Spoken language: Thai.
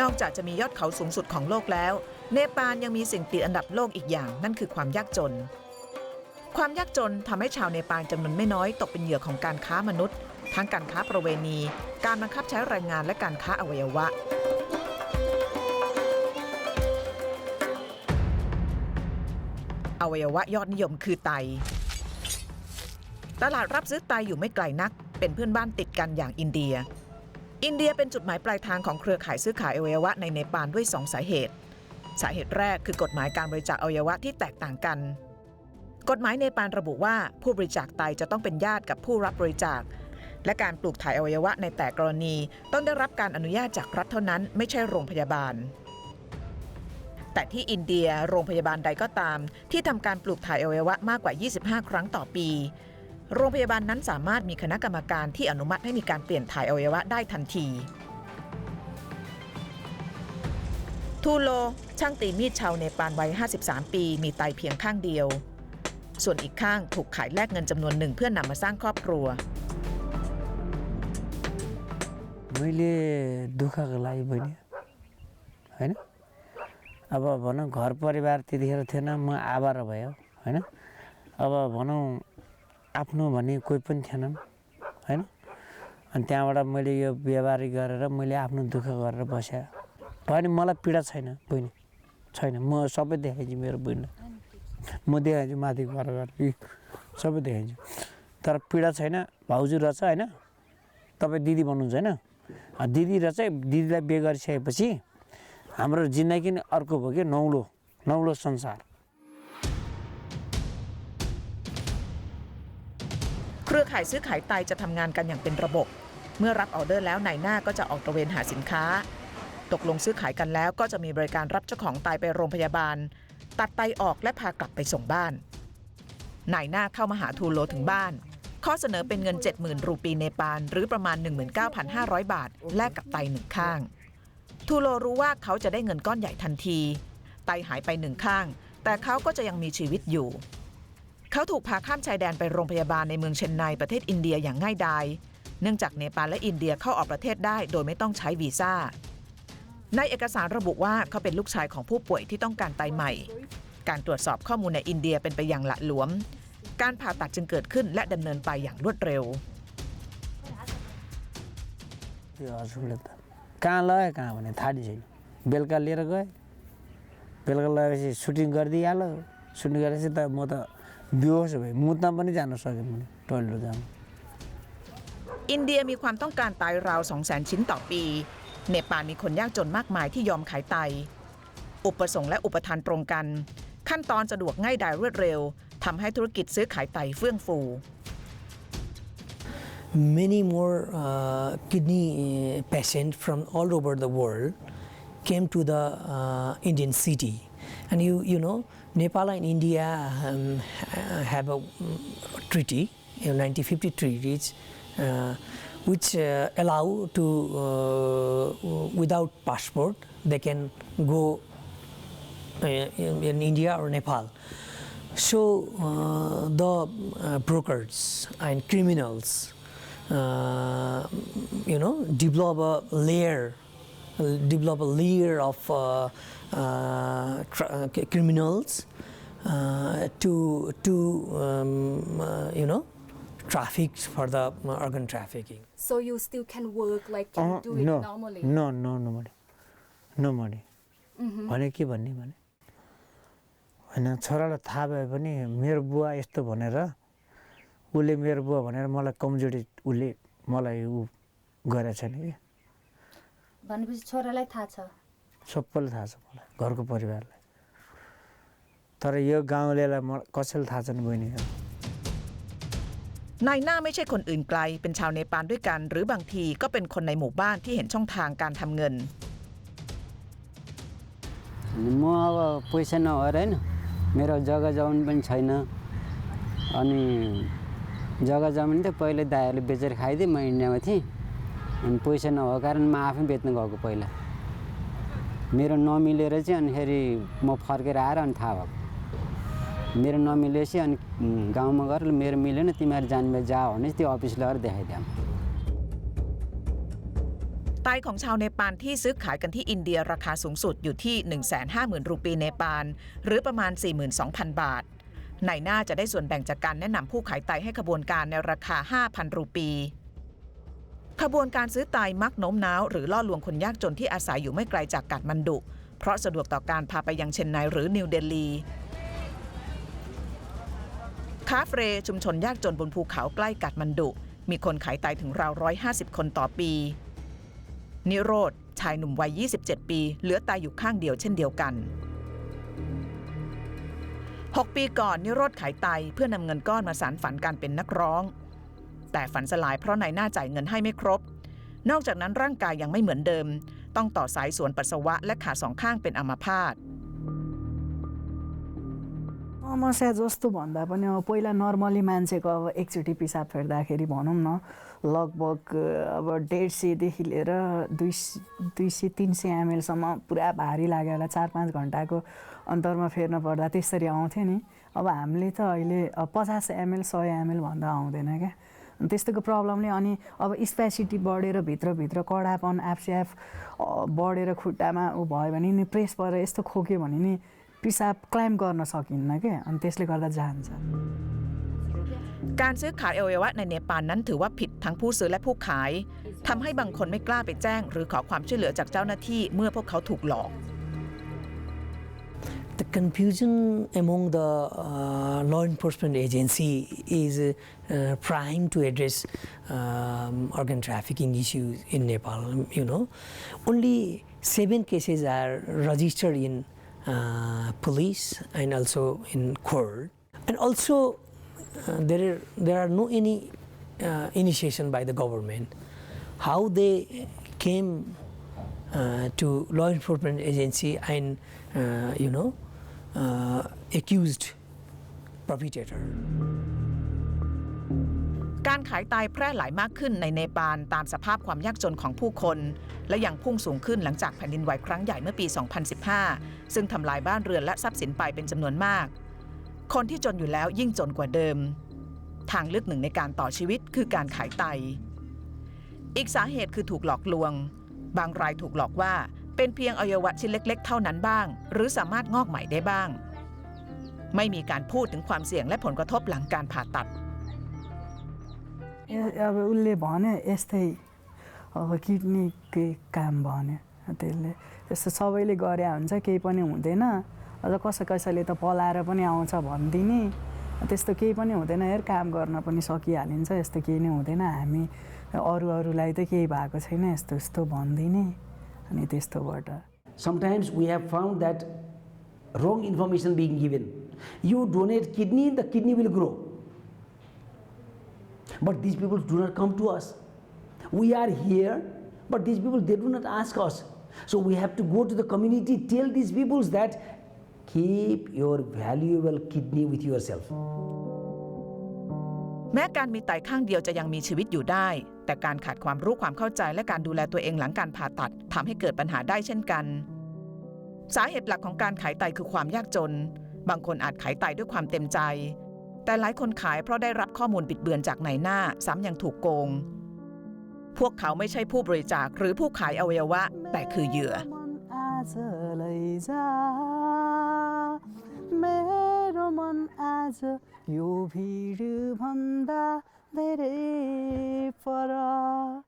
นอกจากจะมียอดเขาสูงสุดของโลกแล้ว เนปาลยังมีสิ่งติดอันดับโลกอีกอย่างนั่นคือความยากจน ความยากจนทำให้ชาวเนปาลจำนวนไม่น้อยตกเป็นเหยื่อของการค้ามนุษย์ ทั้งการค้าประเวณี การบังคับใช้แรงงานและการค้าอวัยวะอวัยวะยอดนิยมคือไต ตลาดรับซื้อไตอยู่ไม่ไกลนัก เป็นเพื่อนบ้านติดกันอย่างอินเดีย อินเดียเป็นจุดหมายปลายทางของเครือข่ายซื้อขายอวัยวะในเนปาลด้วย 2 สาเหตุ สาเหตุแรกคือกฎหมายการบริจาคอวัยวะที่แตกต่างกัน กฎหมายเนปาลระบุว่าผู้บริจาคไตจะต้องเป็นญาติกับผู้รับบริจาค และการปลูกถ่ายอวัยวะในแต่กรณี ต้องได้รับการอนุญาตจากรัฐเท่านั้นไม่ใช่โรงพยาบาล แต่ที่อินเดียโรงพยาบาลใดก็ตาม ที่ทำการปลูกถ่ายอวัยวะมากกว่า 25 ครั้งต่อปี โรงพยาบาลนั้นสามารถมีคณะกรรมการที่อนุมัติให้มีการเปลี่ยนถ่ายอวัยวะได้ทันที ทูโล ช่างตีมีดชาวเนปาลวัย 53 ปี มีไตเพียงข้างเดียว ส่วนอีกข้างถูกขายแลกเงินจำนวนหนึ่งเพื่อนำมาสร้างครอบครัว मैले दुःखको लागि बहिनी होइन अब भनौँ घर परिवार त्यतिखेर थिएन म आवारा भयो होइन अब भनौँ आफ्नो भन्ने कोही पनि थिएनन् होइन? अनि त्यहाँबाट मैले यो व्यवहारिक गरेर मैले आफ्नो दुःख गरेर बसेँ। भने मलाई पीडा छैन बहिनी। छैन। म सबै देखाइदिन्छु मेरो बहिनीलाई। म देखाइदिन्छु माथि घर यी सबै देखाइदिन्छु। तर पीडा छैन भाउजू रहेछ होइन? तपाईँ दिदी भन्नुहुन्छ होइन? दिदी र चाहिँ दिदीलाई बिहे गरिसकेपछि हाम्रो जिन्दगी नै अर्को भयो कि नौलो नौलो संसार। เครือข่ายซื้อขายไตจะทำงานกันอย่างเป็นระบบ เมื่อรับออเดอร์แล้วนายหน้าก็จะออกตระเวนหาสินค้า ตกลงซื้อขายกันแล้วก็จะมีบริการรับเจ้าของไตไปโรงพยาบาล ตัดไตออกและพากลับไปส่งบ้านนายหน้าเข้ามาหาทูโลถึงบ้าน ข้อเสนอเป็นเงิน 70,000 รูปีเนปาลหรือประมาณ 19,500 บาท แลกกับไตหนึ่งข้าง ทูโลรู้ว่าเขาจะได้เงินก้อนใหญ่ทันที ไตหายไปหนึ่งข้าง แต่เขาก็จะยังมีชีวิตอยู่ เขาถูกพาข้ามชายแดนไปโรงพยาบาลในเมืองเชนไนประเทศอินเดียอย่างง่ายดาย เนื่องจากเนปาลและอินเดียเข้าออกประเทศได้โดยไม่ต้องใช้วีซ่า ในเอกสารระบุว่าเขาเป็นลูกชายของผู้ป่วยที่ต้องการไตใหม่ การตรวจสอบข้อมูลในอินเดียเป็นไปอย่างหละหลวม การผ่าตัดจึงเกิดขึ้นและดำเนินไปอย่างรวดเร็ว त्यो हजुरले त कहाँ लग्यो कहाँ भने थाहा नै छैन बेलुका लिएर गएँ बेलुका लगेपछि सुटिङ गरिदिइहाल्यो सुटिङ गरेपछि त म त बेहोस भएँ मुत्न पनि जान सकेँ मैले टोइलेट जानु อินเดียมีความต้องการไตราว 2 0 0 0 0 0 ชิ้นต่อปี เนปาลมีคนยากจนมากมายที่ยอมขายไต อุปสงค์และอุปทานตรงกัน ขั้นตอนสะดวกง่ายดายรวดเร็วทำให้ธุรกิจซื้อขายไตเฟื่องฟู many more uh, kidney uh, patients from all over the world came to the uh, Indian city. And you, you know, Nepal and India um, have a mm, treaty, you know, 1950 treaties, uh, which uh, allow to, uh, without passport, they can go uh, in, in India or Nepal. So uh, the uh, brokers and criminals, uh, you know, develop a layer, uh, develop a layer of uh, uh, uh, criminals uh, to to um, uh, you know traffic for the uh, organ trafficking. So you still can work like can uh, do it no normally. No no no money no money भने के भन्ने भने होइन छोरालाई थाहा भए पनि मेरो बुवा यस्तो भनेर उसले मेरो बुवा भनेर मलाई कमजोरी उसले मलाई ऊ गरेछ नि कि भनेपछि छोरालाई थाहा छ सबैलाई थाहा छ मलाई घरको परिवारलाई तर यो गाउँलेलाई म कसैलाई थाहा छैन बहिनीहरू นายหน้าไม่ใช่คนอื่นไกล เป็นชาวเนปาลด้วยกัน หรือบางทีก็เป็นคนในหมู่บ้านที่เห็นช่องทางการทำเงิน म अब पैसा नभएर होइन मेरो जग्गा जमिन पनि छैन अनि जग्गा जमिन त पहिला दाइहरूले बेचेर खाइदिएँ म इन्डियामा थिएँ अनि पैसा नभएको कारण म आफै बेच्नु गएको पहिला मेरो नमिलेर चाहिँ अनिखेरि म फर्केर आएर अनि थाहा भएको मेरो नमिलेपछि अनि उम्, गाउँमा गएर मेरो मिलेन तिमीहरू जाने जा भने चाहिँ त्यो अफिस लगेर देखाइदिएँ ไตของชาวเนปาลที่ซื้อขายกันที่อินเดียราคาสูงสุดอยู่ที่ 150,000 รูปีเนปาล หรือประมาณ 42,000 บาทนายหน้าจะได้ส่วนแบ่งจากการแนะนำผู้ขายไตให้ขบวนการในราคา 5,000 รูปี ขบวนการซื้อไตมักโน้มน้าวหรือล่อลวงคนยากจนที่อาศัยอยู่ไม่ไกลจากกาดมันดุ เพราะสะดวกต่อการพาไปยังเชนไนหรือนิวเดลีคาเฟรชุมชนยากจนบนภูเขาใกล้กาดมันดุ มีคนขายไตถึงราว 150 คนต่อปี นิโรธชายหนุ่มวัย 27 ปี เหลือตายอยู่ข้างเดียวเช่นเดียวกัน 6 ปีก่อนนิโรธขายไตเพื่อนำเงินก้อนมาสารฝันการเป็นนักร้อง แต่ฝันสลายเพราะนายหน้าจ่ายเงินให้ไม่ครบ นอกจากนั้นร่างกายยังไม่เหมือนเดิม ต้องต่อสายสวนปัสสาวะและขาสองข้างเป็นอัมพาต समस्या जस्तो भन्दा पनि अब पहिला नर्मली मान्छेको अब एकचोटि पिसाब फेर्दाखेरि भनौँ न लगभग अब डेढ सयदेखि लिएर दुई स- दुई सय तिन सय एमएलसम्म पुरा भारी लाग्यो होला चार पाँच घन्टाको अन्तरमा फेर्न पर्दा त्यसरी आउँथ्यो नि अब हामीले त अहिले अब पचास एमएल सय एमएल भन्दा आउँदैन क्या अनि त्यस्तोको प्रब्लमले अनि अब स्पेसिटी बढेर भित्रभित्र कडापन एफसिएफ बढेर खुट्टामा ऊ भयो भने नि प्रेस परेर यस्तो खोक्यो भने नि पिसाब क्लाइम गर्न सकिन्न क्या अनि त्यसले गर्दा जान्छ การซื้อขายอวัยวะในเนปาลนั้นถือว่าผิดทั้งผู้ซื้อและผู้ขายทำให้บางคนไม่กล้าไปแจ้ง หรือขอความช่วยเหลือจากเจ้าหน้าที่เมื่อพวกเขาถูกหลอก The confusion among the uh, law enforcement agency is uh, to address um, organ trafficking issues in Nepal. You know, only seven cases are registered in uh, police and also in court, and also uh, there are there are no any uh, initiation by the government. How they came uh, to law enforcement agency and you know accused perpetrator. การขายไตแพร่หลายมากขึ้นในเนปาลตามสภาพความยากจนของผู้คน และยังพุ่งสูงขึ้นหลังจากแผ่นดินไหวครั้งใหญ่เมื่อปี 2015 ซึ่งทำลายบ้านเรือนและทรัพย์สินไปเป็นจำนวนมาก คนที่จนอยู่แล้วยิ่งจนกว่าเดิม ทางเลือกหนึ่งในการต่อชีวิตคือการขายไต อีกสาเหตุคือถูกหลอกลวง บางรายถูกหลอกว่า เป็นเพียงอวัยวะชิ้นเล็ก ๆ เท่านั้นบ้าง หรือสามารถงอกใหม่ได้บ้าง ไม่มีการพูดถึงความเสี่ยงและผลกระทบหลังการผ่าตัด ए- अब उसले भन्यो यस्तै अब किडनीकै काम भन्यो त्यसले त्यस्तो सबैले गरे हुन्छ केही पनि हुँदैन अझ कसै कसैले त पलाएर पनि आउँछ भनिदिने त्यस्तो केही पनि हुँदैन हेर काम गर्न पनि सकिहालिन्छ यस्तो केही नै हुँदैन हामी अरू अरूलाई त केही भएको छैन यस्तो यस्तो भनिदिने Sometimes we have found that wrong information being given. You donate kidney, the kidney will grow. But these people do not come to us. We are here, but these people they do not ask us. So we have to go to the community, tell these people that keep your valuable kidney with yourself. แม้การมีไตข้างเดียวจะยังมีชีวิตอยู่ได้ แต่การขาดความรู้ความเข้าใจและการดูแลตัวเองหลังการผ่าตัดทำให้เกิดปัญหาได้เช่นกัน สาเหตุหลักของการขายไตคือความยากจน บางคนอาจขายไตด้วยความเต็มใจ แต่หลายคนขายเพราะได้รับข้อมูลบิดเบือนจากนายหน้า ซ้ำยังถูกโกง พวกเขาไม่ใช่ผู้บริจาคหรือผู้ขายอวัยวะ แต่คือเหยื่อ 아주 요비를 번다 내릴 뻔라.